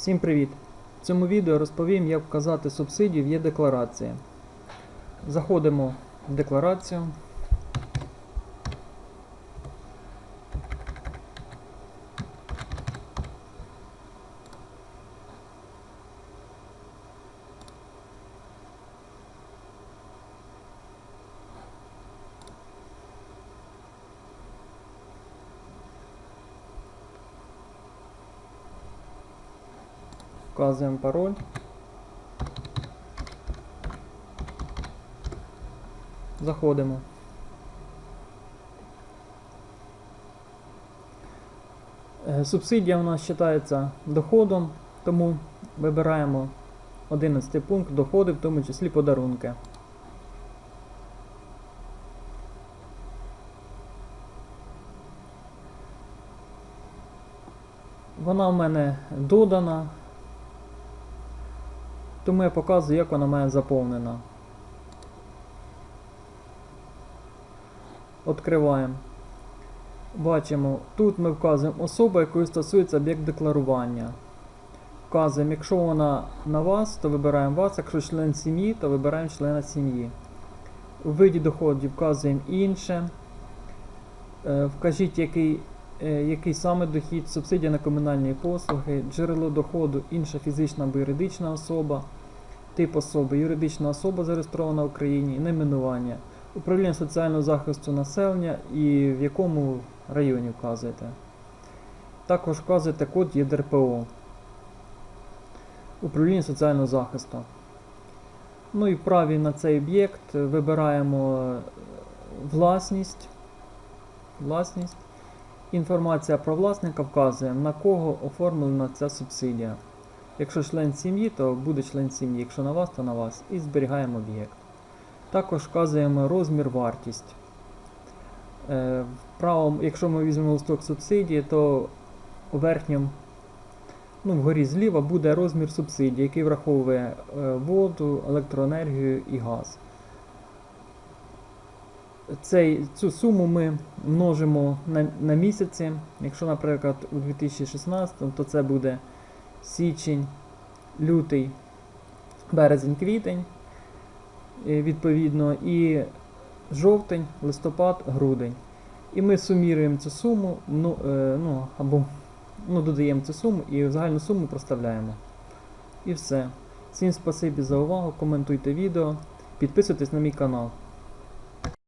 Всім привіт! В цьому відео розповім, як вказати субсидію в є-декларації. Заходимо в декларацію. Вказуємо пароль. Заходимо. Е, Субсидія у нас вважається доходом, тому вибираємо 11 пункт доходи, в тому числі подарунки. Вона в мене додана, тому я показую, як вона мене заповнена. Откриваємо. Бачимо, тут ми вказуємо особу, якої стосується об'єкт декларування. Вказуємо, якщо вона на вас, то вибираємо вас, якщо член сім'ї, то вибираємо члена сім'ї. У виді доходів вказуємо інше. Е, Вкажіть, який, який саме дохід, субсидія на комунальні послуги, джерело доходу, інша фізична або юридична особа, тип особи, юридична особа зареєстрована в Україні, найменування, управління соціального захисту населення і в якому районі вказуєте. Також вказуєте код ЄДРПО. Управління соціального захисту. Ну і в праві на цей об'єкт вибираємо е, власність. Власність. Інформація про власника вказує, на кого оформлена ця субсидія. Якщо член сім'ї, то буде член сім'ї, якщо на вас, то на вас. І зберігаємо об'єкт. Також вказуємо розмір вартість. Е, в правому, якщо ми візьмемо листок субсидії, то у верхньому, ну, вгорі зліва буде розмір субсидії, який враховує е, воду, електроенергію і газ. Цей, цю суму ми множимо на, на місяці. Якщо, наприклад, у 2016, то це буде січень, лютий, березень, квітень, е, відповідно, і жовтень, листопад, грудень. І ми суміруємо цю суму, ну, е, ну, або ну, додаємо цю суму і загальну суму проставляємо. І все. Всім спасибі за увагу, коментуйте відео, підписуйтесь на мій канал.